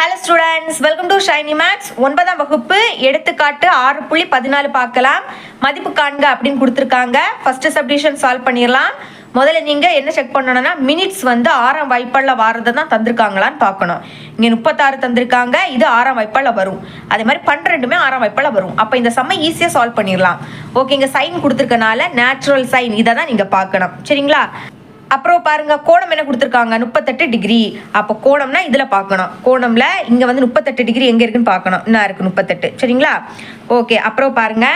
Hello students welcome to shiny maths ஒன்பதாம் வகுப்பு எடுத்துக்காட்டு ஆறு புள்ளி பதினாலு பார்க்கலாம். மதிப்பு காண்க அப்படின்னு கொடுத்துருக்காங்க. ஃபர்ஸ்ட் சப்டிஷன் சால்வ் பண்ணிடலாம் முதல்ல நீங்கள் என்ன செக் பண்ணணும்னா மினிட்ஸ் வந்து ஆறாம் வாய்ப்பாளில் வாரதை தான் தந்திருக்காங்களான்னு பார்க்கணும். இங்கே முப்பத்தாறு தந்திருக்காங்க. இது ஆறாம் வாய்ப்பாளில் வரும். அதே மாதிரி பன்னிரெண்டுமே ஆறாம் வாய்ப்பாளில் வரும். அப்போ இந்த செம்ம ஈஸியாக சால்வ் பண்ணிடலாம் ஓகே இங்கே சைன் கொடுத்துருக்கனால நேச்சுரல் சைன் இதை தான் நீங்கள் பார்க்கணும். சரிங்களா? அப்புறம் பாருங்க கோணம் என்ன கொடுத்துருக்காங்க? முப்பத்தெட்டு டிகிரி அப்போ கோணம்னா இதில் பார்க்கணும். கோணம்ல இங்கே வந்து முப்பத்தெட்டு டிகிரி எங்கே இருக்குன்னு பார்க்கணும். என்ன இருக்கு முப்பத்தெட்டு? சரிங்களா? ஓகே அப்புறம் பாருங்க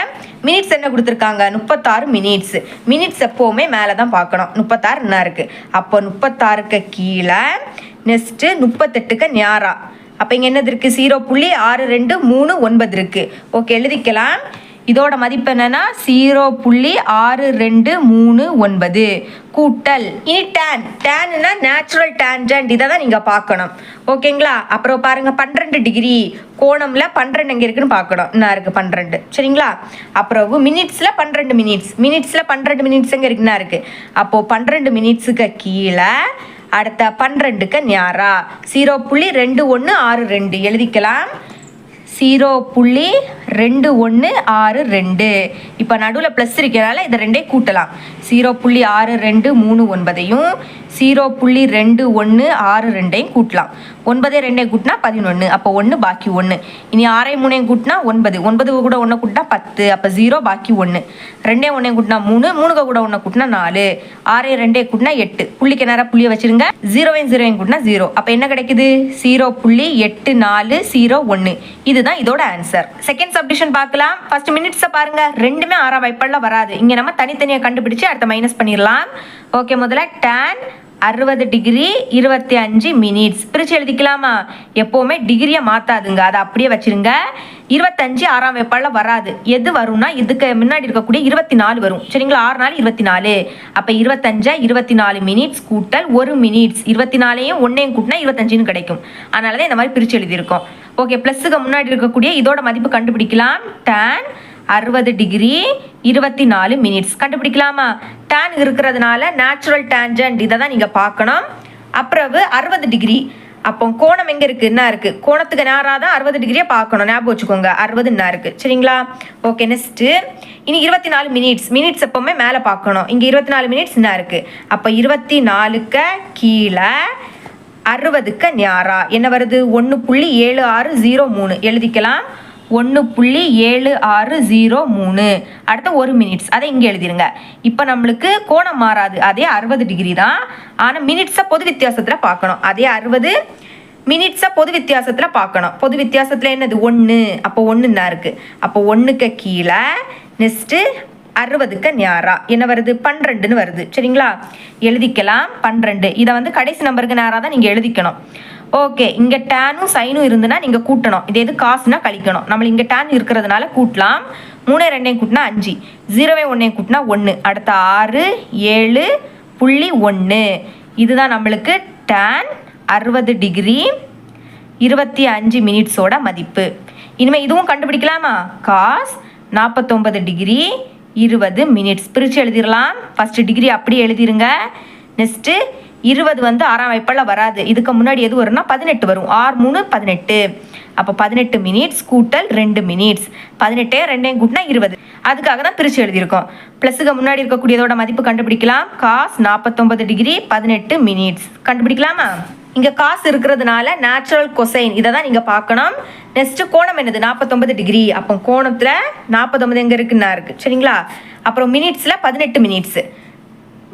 மினிட்ஸ் என்ன கொடுத்துருக்காங்க? முப்பத்தாறு மினிட்ஸ் மினிட்ஸ் எப்போவுமே மேலே தான் பார்க்கணும். முப்பத்தாறு என்ன இருக்கு? அப்போ முப்பத்தாறுக்கு கீழே நெக்ஸ்ட்டு முப்பத்தெட்டுக்கு ஞாரா அப்போ இங்கே என்னது இருக்குது ஜீரோ புள்ளி ஆறு ரெண்டு மூணு ஒன்பது இருக்குது ஓகே எழுதிக்கலாம். இதோட மதிப்பு என்னன்னா ஜீரோ புள்ளி ஆறு ரெண்டு மூணு ஒன்பது. கூட்டல். இனி டேன் டேன்னா நேச்சுரல் டேன்ஜென்ட் இதை தான் நீங்கள் பார்க்கணும். ஓகேங்களா அப்புறம் பாருங்க பன்னிரெண்டு டிகிரி கோணம்ல பன்னிரெண்டு எங்கே இருக்குன்னு பார்க்கணும். என்ன இருக்கு? பன்னிரெண்டு. சரிங்களா? அப்புறம் மினிட்ஸில் பன்னிரெண்டு மினிட்ஸ் மினிட்ஸில் பன்னிரெண்டு மினிட்ஸ் எங்கே இருக்குன்னா இருக்கு? அப்போது பன்னிரெண்டு மினிட்ஸுக்கு கீழே அடுத்த பன்னிரெண்டுக்கு ஞாரா ஜீரோ புள்ளி ரெண்டு ஒன்று ஆறு ரெண்டு. எழுதிக்கலாம். ஜீரோ புள்ளி ரெண்டு ஒன்று ஆறு ரெண்டு. இப்போ நடுவில் ப்ளஸ் இருக்கிறனால இதை ரெண்டே கூட்டலாம். ஜீரோ புள்ளி ஆறு ரெண்டு மூணு ஒன்பதையும் ஜீரோ புள்ளி ரெண்டு ஒன்று ஆறு ரெண்டையும் கூட்டலாம். ஒன்பதே ரெண்டையும் கூட்டினா பதினொன்று அப்போ ஒன்று பாக்கி ஒன்று இனி ஆறையும் மூணையும் கூட்டினா ஒன்பது. ஒன்பது கூட ஒன்று கூட்டினா பத்து அப்போ ஜீரோ பாக்கி ஒன்று ரெண்டே ஒன்றையும் கூட்டினா மூணு மூணுக்கு கூட ஒன்று கூட்டினா நாலு. ஆறையும் ரெண்டே கூட்டினா எட்டு. புள்ளிக்கு நேராக புள்ளியை வச்சிருங்க. ஜீரோவையும் ஜீரோவையும் கூட்டினா ஜீரோ. அப்போ என்ன கிடைக்குது? ஜீரோ புள்ளி எட்டு நாலு ஜீரோ ஒன்று இதுதான் இதோட ஆன்சர் செகண்ட் சப்டிஷன் பார்க்கலாம். ஃபர்ஸ்ட் மினிட்ஸை பாருங்க. ரெண்டுமே ஆறாம் வாய்ப்பாடில் வராது. இங்கே நம்ம தனித்தனியாக கண்டுபிடிச்சு அடுத்த மைனஸ் பண்ணிடலாம். ஓகே முதல்ல டேன் அறுபது டிகிரி இருபத்தி அஞ்சு மினிட்ஸ் பிரித்து எழுதிக்கலாமா? எப்போவுமே டிகிரியை மாற்றாதுங்க அதை அப்படியே வச்சுருங்க. இருபத்தஞ்சு ஆறாம் வேப்பாளில் வராது. எது வரும்னா இதுக்கு முன்னாடி இருக்கக்கூடிய இருபத்தி நாலு வரும். சரிங்களா? ஆறு நாள் இருபத்தி நாலு. அப்போ இருபத்தஞ்சா இருபத்தி நாலு மினிட்ஸ் கூட்டல் ஒரு மினிட்ஸ் இருபத்தி நாலையும் ஒன்றையும் கூட்டினா இருபத்தஞ்சுன்னு கிடைக்கும். அதனால தான் இந்த மாதிரி பிரித்து எழுதியிருக்கோம். ஓகே ப்ளஸ்ஸுக்கு முன்னாடி இருக்கக்கூடிய இதோட மதிப்பு கண்டுபிடிக்கலாம். டேன் அறுபது டிகிரி இருபத்தி நாலு மினிட்ஸ் கண்டுபிடிக்கலாமா? டேன் இருக்கிறதுனால நேச்சுரல் டேஞ்சன்ட் இதை தான் நீங்கள் பார்க்கணும். அப்புறவு அறுபது டிகிரி அப்போ கோணம் எங்கே இருக்குது என்ன இருக்குது கோணத்துக்கு நேராக தான் அறுபது டிகிரியை பார்க்கணும். ஞாபகம் வச்சுக்கோங்க. அறுபது என்ன இருக்குது சரிங்களா? ஓகே நெக்ஸ்ட்டு இனி இருபத்தி நாலு மினிட்ஸ் மினிட்ஸ் எப்போவுமே மேலே பார்க்கணும். இங்கே இருபத்தி நாலு மினிட்ஸ் என்ன இருக்குது அப்போ இருபத்தி நாலுக்கு கீழே அறுபதுக்கு நேராக என்ன வருது? ஒன்று புள்ளி ஏழு ஆறு ஜீரோ மூணு. எழுதிக்கலாம். ஒன்று புள்ளி ஏழு ஆறு ஜீரோ மூணு. அடுத்த ஒரு மினிட்ஸ் அதை இங்கே எழுதிருங்க. இப்போ நம்மளுக்கு கோணம் மாறாது. அதே அறுபது டிகிரி தான். ஆனால் மினிட்ஸை பொது வித்தியாசத்தில் பார்க்கணும். அதே அறுபது மினிட்ஸை பொது வித்தியாசத்தில் பார்க்கணும். பொது வித்தியாசத்தில் என்னது? ஒன்று அப்போ ஒன்றுன்னா இருக்குது அப்போ ஒன்றுக்கு கீழே நெக்ஸ்ட்டு அறுபதுக்கு நேராக என்ன வருது? பன்னிரெண்டுன்னு வருது. சரிங்களா? எழுதிக்கலாம். பன்னிரெண்டு. இதை வந்து கடைசி நம்பருக்கு நேராக தான் நீங்கள் எழுதிக்கணும். ஓகே இங்கே டேனும் சைனும் இருந்துன்னா நீங்கள் கூட்டணும். இது எது? காசுனா கழிக்கணும். நம்ம இங்கே டேன் இருக்கிறதுனால கூட்டலாம். மூணே ரெண்டையும் கூட்டினா அஞ்சு. ஜீரோவே ஒன்றையும் கூட்டினா ஒன்று அடுத்த ஆறு ஏழு புள்ளி ஒன்று இதுதான் நம்மளுக்கு டேன் அறுபது டிகிரி இருபத்தி அஞ்சு மினிட்ஸோட மதிப்பு. இனிமேல் இதுவும் கண்டுபிடிக்கலாமா? காஸ் நாற்பத்தொம்பது டிகிரி இருபது மினிட்ஸ் பிரித்து எழுதிடலாம் ஃபஸ்ட்டு டிகிரி அப்படியே எழுதிருங்க. நெக்ஸ்ட்டு இருபது வந்து ஆறாம் வாய்ப்பால் வராது. இதுக்கு முன்னாடி எது வரும்னா பதினெட்டு வரும். ஆறு மூணு பதினெட்டு. அப்போ பதினெட்டு மினிட்ஸ் கூட்டல் ரெண்டு மினிட்ஸ் பதினெட்டே ரெண்டையும் கூட்டினா இருபது. அதுக்காக தான் பிரித்து எழுதியிருக்கோம். ப்ளஸுக்கு முன்னாடி இருக்கக்கூடியதோட மதிப்பு கண்டுபிடிக்கலாம். காஸ் நாற்பத்தொம்பது டிகிரி பதினெட்டு மினிட்ஸ் கண்டுபிடிக்கலாமா? இங்கே காசு இருக்கிறதுனால நேச்சுரல் கொசைன் இதை தான் நீங்கள் பார்க்கணும். நெக்ஸ்ட்டு கோணம் என்னது? நாற்பத்தொம்பது டிகிரி. அப்போ கோணத்தில் நாற்பத்தொம்பது எங்கே இருக்குன்னா இருக்குது சரிங்களா? அப்புறம் மினிட்ஸில் பதினெட்டு மினிட்ஸு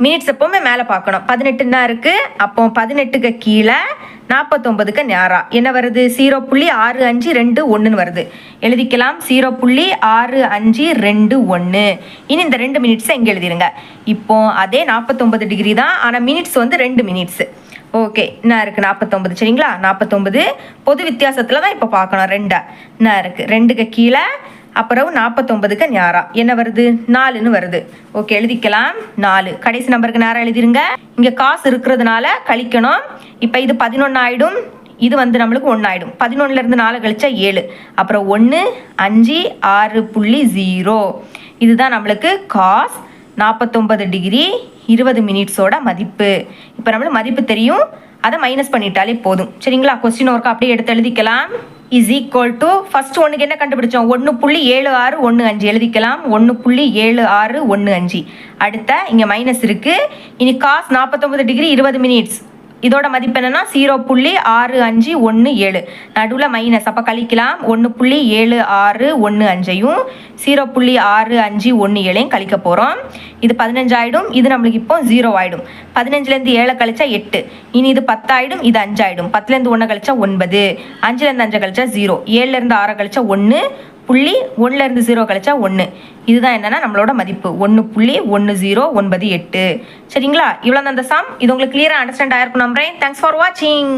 மினிட்ஸ் எப்போவுமே மேலே பார்க்கணும். பதினெட்டுன்னா இருக்குது அப்போ பதினெட்டுக்கு கீழே நாற்பத்தொம்பதுக்கு நேரா. என்ன வருது? ஜீரோ புள்ளி ஆறு அஞ்சு ரெண்டு ஒன்றுன்னு வருது. எழுதிக்கலாம். ஜீரோ புள்ளி ஆறு அஞ்சு ரெண்டு ஒன்று இனி இந்த ரெண்டு மினிட்ஸை இங்கே எழுதிருங்க. இப்போ அதே நாற்பத்தொம்பது டிகிரி தான். ஆனால் மினிட்ஸ் வந்து ரெண்டு மினிட்ஸு ஓகே என்ன இருக்குது நாற்பத்தொம்பது சரிங்களா? நாற்பத்தொம்பது பொது வித்தியாசத்தில் தான் இப்போ பார்க்கணும். ரெண்டா. என்ன இருக்குது ரெண்டுக்கு கீழே அப்புறம் நாற்பத்தொம்பதுக்கு ஞாரா. என்ன வருது? நாலுன்னு வருது. ஓகே எழுதிக்கலாம். நாலு. கடைசி நம்பருக்கு நேரம் எழுதிருங்க. இங்கே காசு இருக்கிறதுனால கழிக்கணும். இப்போ இது பதினொன்று ஆகிடும் இது வந்து நம்மளுக்கு ஒன்று ஆகிடும் பதினொன்னுலேருந்து நாலு கழிச்சா ஏழு. அப்புறம் ஒன்று அஞ்சு ஆறு புள்ளி ஜீரோ இதுதான் நம்மளுக்கு காஸ். நாற்பத்தொம்பது டிகிரி இருபது மினிட்ஸோட மதிப்பு. இப்போ நம்மளுக்கு மதிப்பு தெரியும். அதை மைனஸ் பண்ணிட்டாலே போதும். சரிங்களா? கொஸ்டின் ஒர்க்கு அப்படியே எடுத்து எழுதிக்கலாம். இஸ் ஈக்குவல் டு ஃபர்ஸ்ட் ஒன்றுக்கு என்ன கண்டுபிடிச்சோம்? ஒன்று புள்ளி ஏழு ஆறு ஒன்று அஞ்சு. எழுதிக்கலாம். ஒன்று புள்ளி ஏழு ஆறு ஒன்று அஞ்சு. அடுத்த இங்கே மைனஸ் இருக்குது இனி காஸ் நாற்பத்தொம்பது டிகிரி இருபது மினிட்ஸ் இதோட மதிப்பு என்னென்னா ஜீரோ புள்ளி ஆறு அஞ்சு ஒன்று ஏழு. நடுவில் மைனஸ் அப்போ கழிக்கலாம். ஒன்று புள்ளி ஏழு ஆறு ஒன்று அஞ்சையும் ஜீரோ புள்ளி ஆறு அஞ்சு ஒன்று ஏழையும் கழிக்க போகிறோம் இது பதினஞ்சாயிடும் இது நம்மளுக்கு இப்போ ஜீரோ ஆகிடும் பதினஞ்சுலேருந்து ஏழை கழிச்சா எட்டு. இனி இது பத்தாயிடும் இது அஞ்சாயிடும் பத்துலேருந்து ஒன்று கழிச்சா ஒன்பது. அஞ்சுலேருந்து அஞ்சு கழிச்சா ஜீரோ ஏழுலேருந்து ஆறை கழிச்சா ஒன்று புள்ளி ஒன்றுலேருந்து ஜீரோ கழிச்சா ஒன்று இதுதான் என்னென்னா நம்மளோட மதிப்பு. ஒன்று புள்ளி ஒன்று ஜீரோ ஒன்பது எட்டு. சரிங்களா? இவ்வளோ அந்த சாம் இது உங்களுக்கு கிளியராக அண்டர்ஸ்டாண்ட் ஆயிருக்கும் நம்புறேன். தேங்க்ஸ் ஃபார் வாட்சிங்